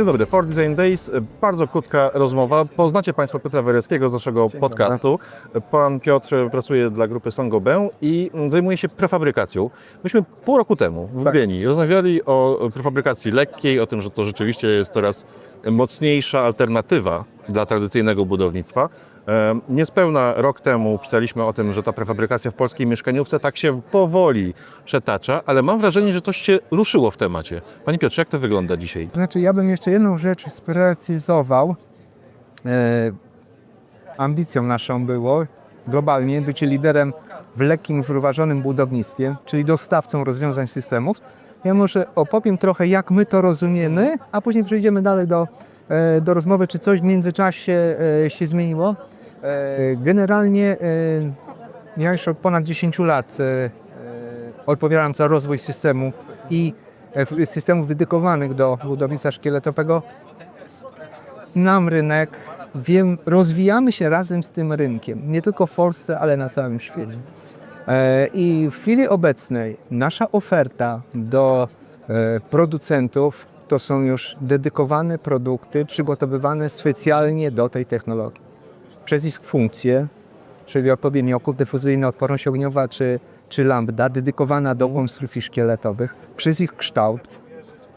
Dzień dobry, Ford Design Days. Bardzo krótka rozmowa. Poznacie Państwo Piotra Wereckiego z naszego podcastu. Pan Piotr pracuje dla grupy Songobę i zajmuje się prefabrykacją. Myśmy pół roku temu w Tak. Gdyni rozmawiali o prefabrykacji lekkiej, o tym, że to rzeczywiście jest coraz mocniejsza alternatywa dla tradycyjnego budownictwa. Niespełna rok temu pisaliśmy o tym, że ta prefabrykacja w polskiej mieszkaniówce tak się powoli przetacza, ale mam wrażenie, że coś się ruszyło w temacie. Panie Piotrze, jak to wygląda dzisiaj? Znaczy, ja bym jeszcze jedną rzecz sprecyzował. E, ambicją naszą było globalnie bycie liderem w lekkim, zrównoważonym budownictwie, czyli dostawcą rozwiązań systemów. Ja może opowiem trochę, jak my to rozumiemy, a później przejdziemy dalej do, e, do rozmowy, czy coś w międzyczasie e, się zmieniło. E, generalnie e, ja już od ponad 10 lat e, e, odpowiadam za rozwój systemu i e, systemów dedykowanych do budownictwa szkieletowego. Znam rynek, wiem, rozwijamy się razem z tym rynkiem, nie tylko w Polsce, ale na całym świecie. E, I w chwili obecnej nasza oferta do e, producentów to są już dedykowane produkty przygotowywane specjalnie do tej technologii. Przez ich funkcję, czyli odpowiednio okół dyfuzyjny, odporność ogniowa czy, czy lambda, dedykowana do konstrukcji szkieletowych, przez ich kształt,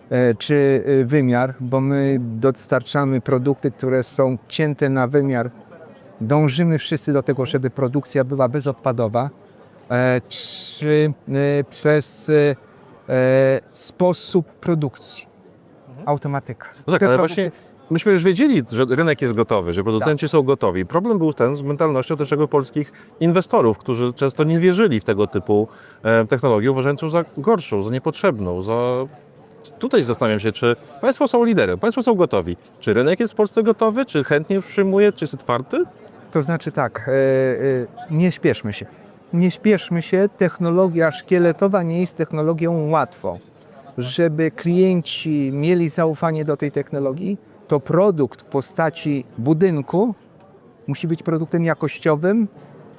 e, czy e, wymiar, bo my dostarczamy produkty, które są cięte na wymiar. Dążymy wszyscy do tego, żeby produkcja była bezodpadowa, e, czy przez sposób produkcji. Automatyka. No tak, ale właśnie myśmy już wiedzieli, że rynek jest gotowy, że producenci są gotowi. Problem był ten z mentalnością też polskich inwestorów, którzy często nie wierzyli w tego typu e, technologię, uważając ją za gorszą, za niepotrzebną, za... Tutaj zastanawiam się, czy Państwo są liderem, Państwo są gotowi. Czy rynek jest w Polsce gotowy, czy chętnie przyjmuje, czy jest otwarty? To znaczy tak, e, e, nie śpieszmy się. Nie śpieszmy się, technologia szkieletowa nie jest technologią łatwą. Żeby klienci mieli zaufanie do tej technologii, to produkt w postaci budynku musi być produktem jakościowym,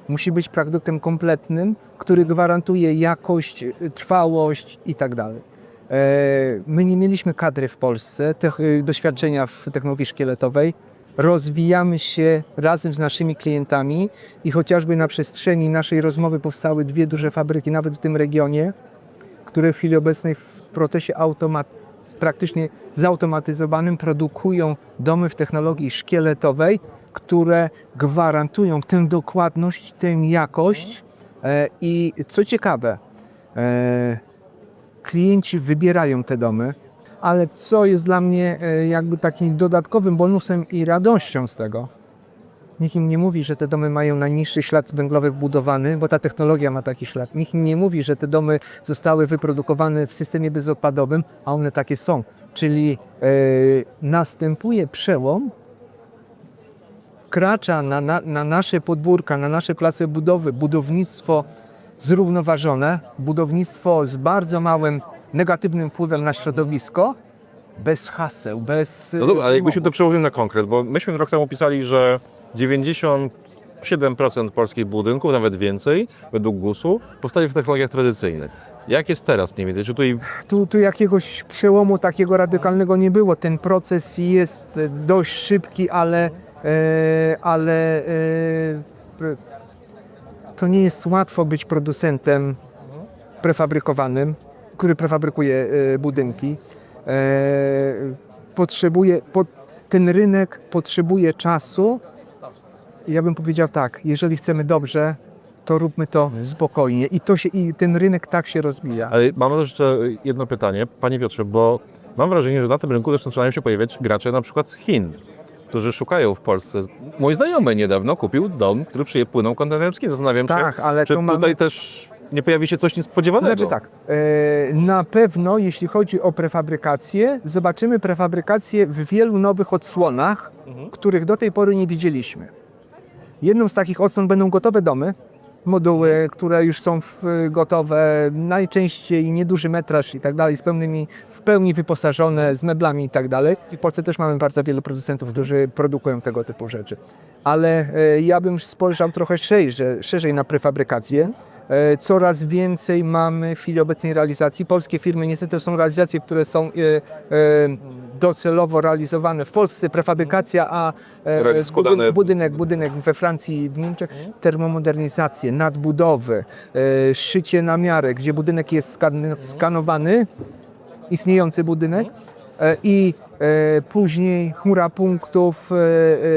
musi być produktem kompletnym, który gwarantuje jakość, trwałość i tak. E, My nie mieliśmy kadry w Polsce, doświadczenia w technologii szkieletowej. Rozwijamy się razem z naszymi klientami i chociażby na przestrzeni naszej rozmowy powstały dwie duże fabryki, nawet w tym regionie, które w chwili obecnej w procesie automat, praktycznie zautomatyzowanym produkują domy w technologii szkieletowej, które gwarantują tę dokładność, tę jakość. E, I co ciekawe, e, klienci wybierają te domy, ale co jest dla mnie e, jakby takim dodatkowym bonusem i radością z tego, Nikt im nie mówi, że te domy mają najniższy ślad węglowy wbudowany, bo ta technologia ma taki ślad. Nikt im nie mówi, że te domy zostały wyprodukowane w systemie bezodpadowym, a one takie są. Czyli e, następuje przełom, kracza na, na, na nasze podwórka, na nasze klasy budowy, budownictwo zrównoważone, budownictwo z bardzo małym negatywnym wpływem na środowisko, bez haseł, bez... No dobra, ale jakbyśmy wymogów. to przełożyli na konkret, bo myśmy rok temu pisali, że 97% polskich budynków, nawet więcej, według GUS-u, powstaje w technologiach tradycyjnych. Jak jest teraz mniej więcej? Czy tutaj Tu, tu jakiegoś przełomu takiego radykalnego nie było. Ten proces jest dość szybki, ale, e, ale e, to nie jest łatwo być producentem prefabrykowanym, który prefabrykuje e, budynki. E, potrzebuje, po, ten rynek potrzebuje czasu. Ja bym powiedział tak, jeżeli chcemy dobrze, to róbmy to spokojnie. I, to się, I ten rynek tak się rozwija. Ale mam jeszcze jedno pytanie, Panie Piotrze, bo mam wrażenie, że na tym rynku też zaczynają się pojawiać gracze na przykład z Chin, którzy szukają w Polsce. Mój znajomy niedawno kupił dom, który przypłynął kontenerski. Zastanawiam Tak, się, ale czy tu mamy- tutaj też nie pojawi się coś niespodziewanego. znaczy tak, e, na pewno jeśli chodzi o prefabrykację, zobaczymy prefabrykację w wielu nowych odsłonach, Mhm. których do tej pory nie widzieliśmy. Jedną z takich odsłon będą gotowe domy, moduły, które już są gotowe, najczęściej nieduży metraż i tak dalej, z pełnymi, w pełni wyposażone, z meblami i tak dalej. W Polsce też mamy bardzo wielu producentów, którzy produkują tego typu rzeczy. Ale e, ja bym spojrzał trochę szerzej, szerzej na prefabrykację, Coraz więcej mamy w chwili obecnej realizacji. Polskie firmy niestety są realizacje, które są e, e, docelowo realizowane w Polsce, prefabrykacja, a e, Składane- budyn- budynek, budynek we Francji i w Niemczech, termomodernizacje, nadbudowy, e, szycie na miarę, gdzie budynek jest skan- skanowany, istniejący budynek e, i e, później chmura punktów, e,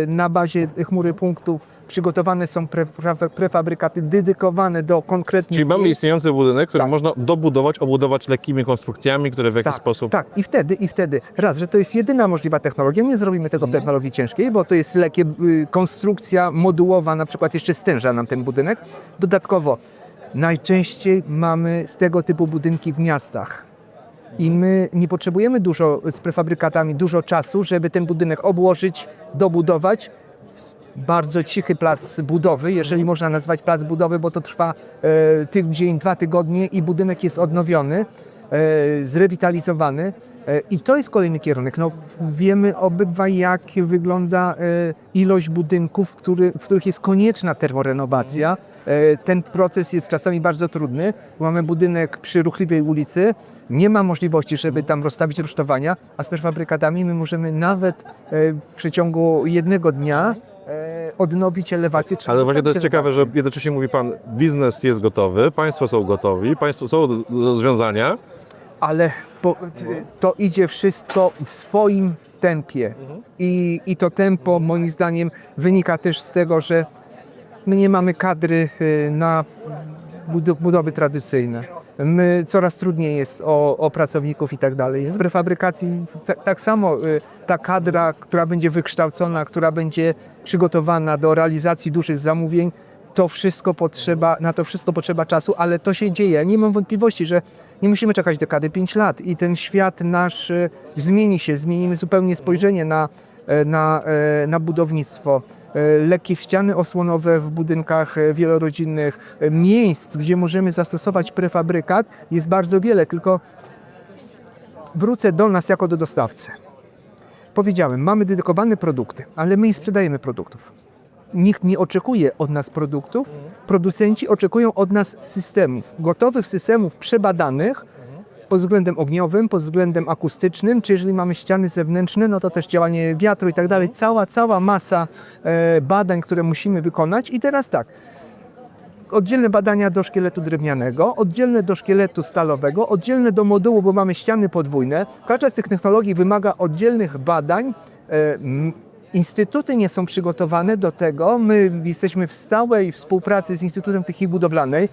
e, na bazie chmury punktów przygotowane są pre, pre, prefabrykaty dedykowane do konkretnych Czyli mamy istniejący budynek, który Tak. można dobudować, obudować lekkimi konstrukcjami, które w jakiś Tak, sposób... tak, i wtedy, i wtedy, raz, że to jest jedyna możliwa technologia, nie zrobimy tego w technologii ciężkiej, bo to jest lekkie, y, konstrukcja modułowa, na przykład jeszcze stęża nam ten budynek. Dodatkowo, najczęściej mamy z tego typu budynki w miastach. I my nie potrzebujemy dużo z prefabrykatami, dużo czasu, żeby ten budynek obłożyć, dobudować. Bardzo cichy plac budowy, jeżeli można nazwać plac budowy, bo to trwa e, tydzień, dwa tygodnie i budynek jest odnowiony, e, zrewitalizowany. E, I to jest kolejny kierunek. No, wiemy obydwaj, jak wygląda e, ilość budynków, który, w których jest konieczna termorenowacja. E, ten proces jest czasami bardzo trudny. Mamy budynek przy ruchliwej ulicy, nie ma możliwości, żeby tam rozstawić rusztowania, a z prefabrykatami my możemy nawet e, w przeciągu jednego dnia odnowić elewację. Ale właśnie to jest ciekawe, że jednocześnie mówi Pan, biznes jest gotowy, Państwo są gotowi, Państwo są rozwiązania, ale po, to idzie wszystko w swoim tempie. I, I to tempo moim zdaniem wynika też z tego, że my nie mamy kadry y, na budo- budowy tradycyjne. My, coraz trudniej jest o, o pracowników i tak dalej. Z prefabrykacji ta, tak samo y, ta kadra, która będzie wykształcona, która będzie przygotowana do realizacji dużych zamówień, to wszystko potrzeba, na to wszystko potrzeba czasu, ale to się dzieje. Nie mam wątpliwości, że nie musimy czekać dekady 5 lat i ten świat nasz e, zmieni się, zmienimy zupełnie spojrzenie na, e, na, na budownictwo. E, Lekkie ściany osłonowe w budynkach e, wielorodzinnych, e, miejsc, gdzie możemy zastosować prefabrykat jest bardzo wiele, tylko wrócę do nas jako do dostawcy. Powiedziałem, mamy dedykowane produkty, ale my nie sprzedajemy produktów. Nikt nie oczekuje od nas produktów, producenci oczekują od nas systemów, gotowych systemów przebadanych pod względem ogniowym, pod względem akustycznym, czy jeżeli mamy ściany zewnętrzne, no to też działanie wiatru i tak dalej. Cała, cała masa e, badań, które musimy wykonać. I teraz tak, oddzielne badania do szkieletu drewnianego, oddzielne do szkieletu stalowego, oddzielne do modułu, bo mamy ściany podwójne. Każda z tych technologii wymaga oddzielnych badań. E, Instytuty nie są przygotowane do tego. My jesteśmy w stałej współpracy z Instytutem Techniki Budowlanej.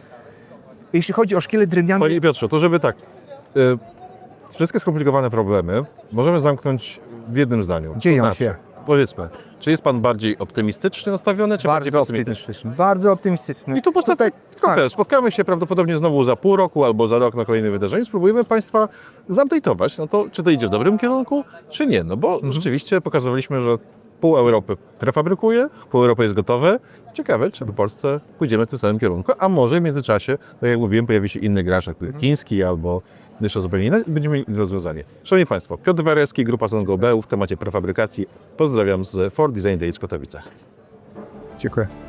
Jeśli chodzi o szkielet drewniany, Panie Piotrze, to żeby tak, wszystkie skomplikowane problemy możemy zamknąć w jednym zdaniu. To Dzieją znaczy, się. Powiedzmy, czy jest Pan bardziej optymistycznie nastawiony, czy bardziej bardzo pesymistyczny? optymistyczny. Bardzo optymistyczny. I tu tylko tak. wiesz, spotkamy się prawdopodobnie znowu za pół roku albo za rok na kolejne wydarzenie. Spróbujemy Państwa zupdate'ować, no to czy to idzie w dobrym kierunku, czy nie. No bo Mhm. rzeczywiście pokazywaliśmy, że pół Europy prefabrykuje, pół Europy jest gotowe. Ciekawe, czy w Polsce pójdziemy w tym samym kierunku, a może w międzyczasie, tak jak mówiłem, pojawi się inny gracz, jak Mhm. chiński albo jeszcze zupełnie inny, będziemy mieli rozwiązanie. Szanowni Państwo, Piotr Warecki, Grupa Songo w temacie prefabrykacji. Pozdrawiam z Ford Design Days w Katowicach. Dziękuję.